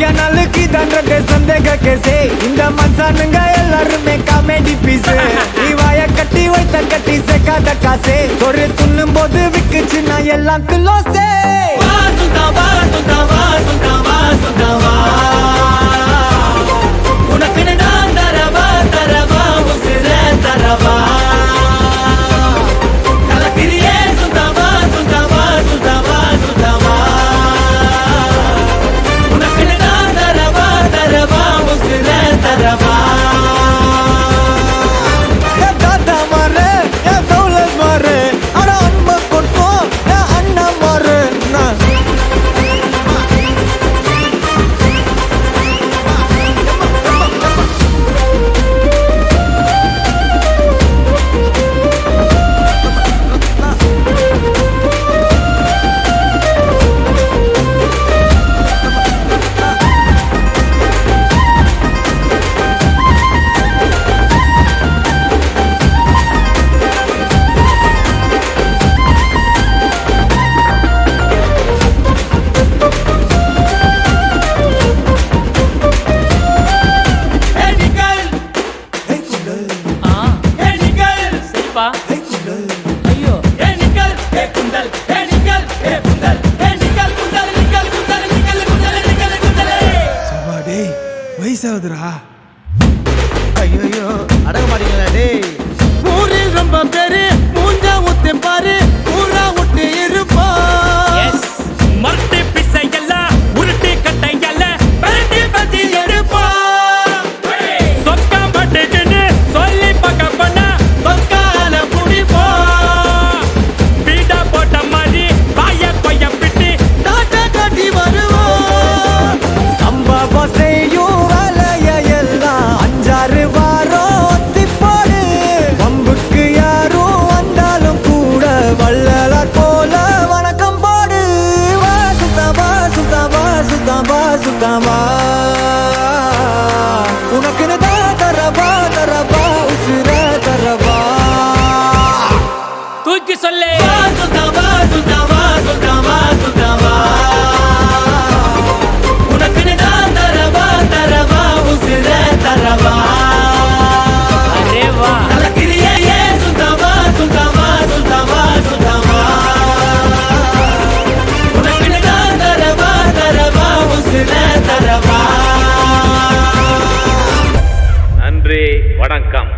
Kennel ಕಿದಂದ್ರೆ ಸಂದೇಹಕ್ಕೆ ಸೇ இந்த மன்சானுங்க எல்லாருமே comedy piece நீ வாய கட்டி வைத்த கட்டி சேர்க்காத காசே. ஒரு துண்ணும் போது விக்குச்சு நான் எல்லாம் துலோசே வா சுந்தா வா சுந்தா வா சுந்தா வா சுந்தா வா. வயசாகுதுடா. ஐயோ அடங்க மாட்டீங்களா டேய். ஊரில் ரொம்ப பேரு மூஞ்சா ஊத்து பாரு. தூக்கி சொல்லு. நன்றி வணக்கம்.